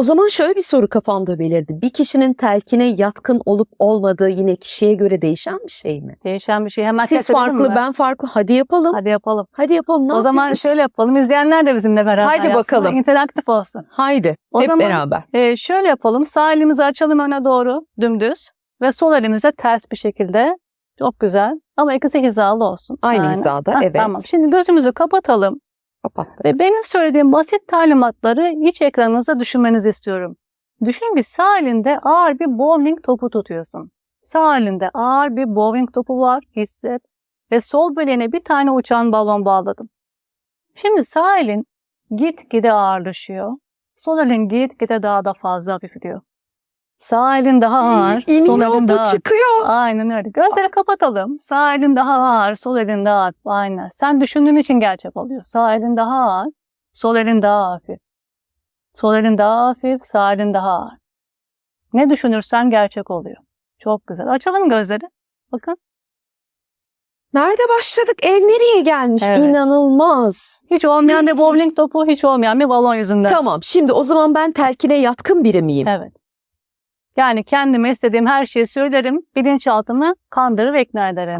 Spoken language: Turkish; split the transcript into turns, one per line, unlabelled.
O zaman şöyle bir soru kafamda belirdi. Bir kişinin telkine yatkın olup olmadığı yine kişiye göre değişen bir şey mi?
Değişen bir şey. Hemen
Siz farklı,
mi?
ben farklı. Hadi yapalım. Hadi,
Hadi yapalım.
yapalım. Ne
o zaman
yapıyoruz?
şöyle yapalım. İzleyenler de bizimle beraber
Haydi
yapsınlar.
bakalım.
İnteraktif olsun.
Haydi.
O
hep
zaman-
beraber.
Ee, şöyle yapalım. Sağ elimizi açalım öne doğru dümdüz ve sol elimize ters bir şekilde. Çok güzel. Ama ikisi hizalı olsun.
Aynı
Yani.
hizada
Hah,
evet.
Tamam. Şimdi gözümüzü kapatalım
Kapattık.
ve benim söylediğim basit talimatları iç ekranınıza düşünmenizi istiyorum. Düşün ki sağ elinde ağır bir bowling topu tutuyorsun. Sağ elinde ağır bir bowling topu var, hisset. Ve sol bileğine bir tane uçan balon bağladım. Şimdi sağ elin gitgide ağırlaşıyor. Sol elin gitgide daha da fazla hafifliyor. Sağ elin daha ağır, sol elin daha ağır.
çıkıyor.
Aynen öyle. Gözleri kapatalım. Sağ elin daha ağır, sol elin daha hafif. Aynen. Sen düşündüğün için gerçek oluyor. Sağ elin daha ağır, sol elin daha hafif. Sol elin daha hafif, sağ elin daha ağır. Ne düşünürsen gerçek oluyor. Çok güzel. Açalım gözleri. Bakın.
Nerede başladık? El nereye gelmiş?
Evet.
İnanılmaz.
Hiç olmayan bir bowling topu, hiç olmayan bir balon yüzünden.
Tamam. Şimdi o zaman ben telkine yatkın biri miyim?
Evet. Yani kendime istediğim her şeyi söylerim, bilinçaltımı kandırır ve ikna ederim.